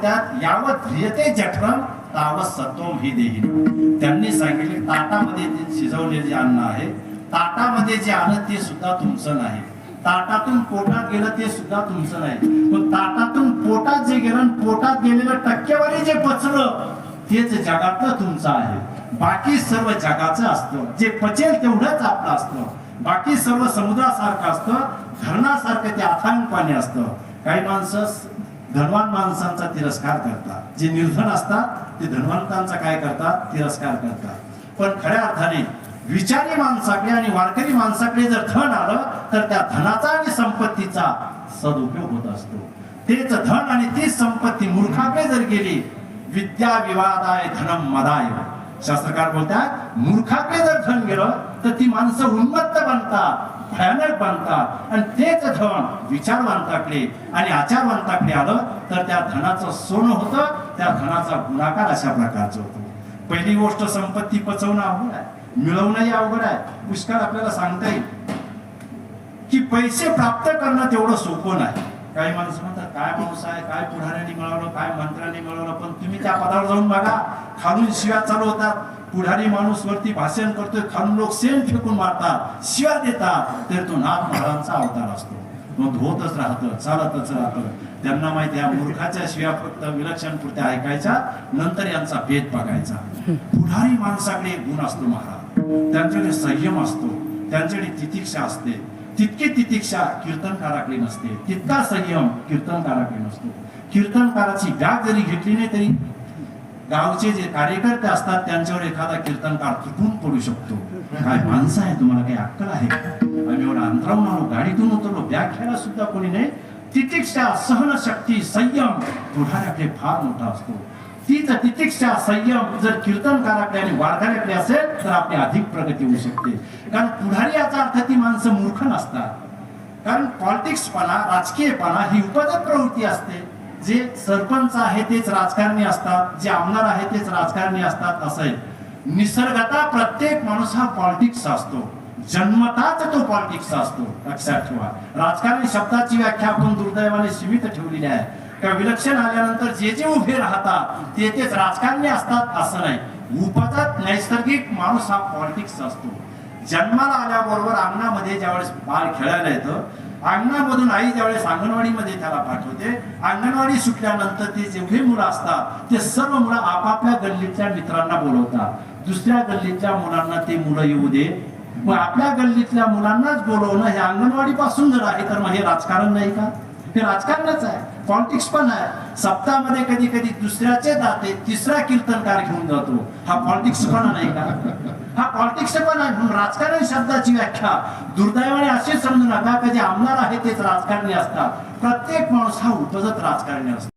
बोलतात यावत ह्रियते जठरम तावत सत्वम ही देही. त्यांनी सांगितले ताटामध्ये शिजवले जे अन्न आहे. ताटामध्ये जे आलं ते सुद्धा तुमचं नाही. ताटातून पोटात गेलं ते सुद्धा तुमचं नाही. पण ताटातून पोटात जे गेलं पोटात गेलेलं टक्केवारी जे पचलं तेच जगातलं तुमचं आहे. बाकी सर्व जगाचं असतं. जे पचेल तेवढंच आपलं असतं. बाकी सर्व समुद्रासारखं असतं. धरणासारखं ते अथांग पाणी असतं. काही माणसं धनवान माणसांचा तिरस्कार करतात. जे निर्धन असतात ते धनवंतांचा काय करतात? तिरस्कार करतात. पण खऱ्या अर्थाने विचारी माणसाकडे आणि वारकरी माणसाकडे जर धन आलं तर त्या धनाचा आणि संपत्तीचा सदुपयोग होत असतो. तेच धन आणि तीच संपत्ती मूर्खाकडे जर गेली विद्या विवादाय धनम मदाय. शास्त्रकार बोलतात मूर्खाकडे जर धन गेलं तर ती माणसं उन्मत्त बनतात. भयानक बांधतात. आणि तेच धन विचारवंताकडे आणि आचारवंताकडे आलं तर त्या धनाचं सोनं होतं त्या धनाचा गुणाकार अशा प्रकारचं होतो. पहिली गोष्ट संपत्ती पचवणं अवघड आहे. मिळवणंही अवघड आहे. पुष्कळ आपल्याला सांगता येईल की पैसे प्राप्त करणं तेवढं सोपं नाही. काही माणसं म्हणतात काय माणूस आहे? काय पुढाऱ्यांनी मिळवलं? काय मंत्र्यांनी मिळवलं? पण तुम्ही त्या पदावर जाऊन बघा. खालून शिव्या चालू होतात. पुढारी माणूस वरती भाषण करतोय खालून लोक सेम फेकून मारतात शिवा देतात. तर तो नाथ महाराजांचा अवतार असतो. मग होतच राहतं चालतच राहतं. त्यांना माहिती आहे मूर्खाच्या शिव्या फक्त विलक्षण पुरत्या ऐकायच्या नंतर यांचा भेद बघायचा. पुढारी माणसाकडे एक गुण असतो महाराज. त्यांच्याकडे संयम असतो. त्यांच्याकडे तितिक्षा असते. तितकी तितिक्षा कीर्तनकाराकडे नसते. तितका संयम कीर्तनकाराकडे नसतो. कीर्तनकाराची व्याग जरी घेतली नाही तरी गावचे जे कार्यकर्ते असतात त्यांच्यावर एखादा कीर्तनकार तुटून पडू शकतो. काय माणसं आहे तुम्हाला काही अक्कल आहे आम्ही एवढा अंतरावून आलो गाडीतून उतरलो बॅग घ्यायला सुद्धा कोणी नाही. तितिक्षा सहनशक्ती संयम. पुढाऱ्याकडे फार मोठा असतो. तीच तितिक्षा संयम जर कीर्तनकाराकडे आणि वारकऱ्याकडे असेल तर आपली अधिक प्रगती होऊ शकते. कारण पुढारी याचा अर्थ ती माणसं मूर्ख नसतात. कारण पॉलिटिक्सपणा राजकीयपणा ही उपजत प्रवृत्ती असते. जे सरपंच आहे तेच राजकारणी असतात जे आमदार आहे तेच राजकारणी असतात असं निसर्गता प्रत्येक माणूस हा पॉलिटिक्स असतो. जन्मताच तो पॉलिटिक्स असतो लक्षात ठेवा. राजकारणी शब्दाची व्याख्या आपण दुर्दैवाने सीमित ठेवलेली आहे. का विलक्षण आल्यानंतर जे जे उभे राहतात ते तेच राजकारणी असतात असं नाही. उपजात नैसर्गिक माणूस हा पॉलिटिक्स असतो. जन्माला आल्याबरोबर अंगणामध्ये ज्यावेळेस बाळ खेळायला येतं अंगणामधून आई ज्यावेळेस अंगणवाडीमध्ये त्याला पाठवते अंगणवाडी सुटल्यानंतर ते जेवढे मुलं असतात ते सर्व मुलं आपापल्या गल्लीतल्या मित्रांना बोलवतात. दुसऱ्या गल्लीतल्या मुलांना ते मुलं येऊ दे. मग आपल्या गल्लीतल्या मुलांनाच बोलवणं हे अंगणवाडी पासून जर आहे तर मग हे राजकारण नाही का? हे राजकारणच आहे. पॉलिटिक्स पण आहे. सप्ताहामध्ये कधी कधी दुसऱ्याचे दाते तिसरा कीर्तनकार घेऊन जातो. हा पॉलिटिक्स पण नाही का? हा पॉलिटिक्स पण आहे. म्हणून राजकारण शब्दाची व्याख्या. दुर्दैवाने अशी समजू नका. का जे आमदार आहे तेच राजकारणी असतात. प्रत्येक माणूस हा उपजत राजकारणी असतो.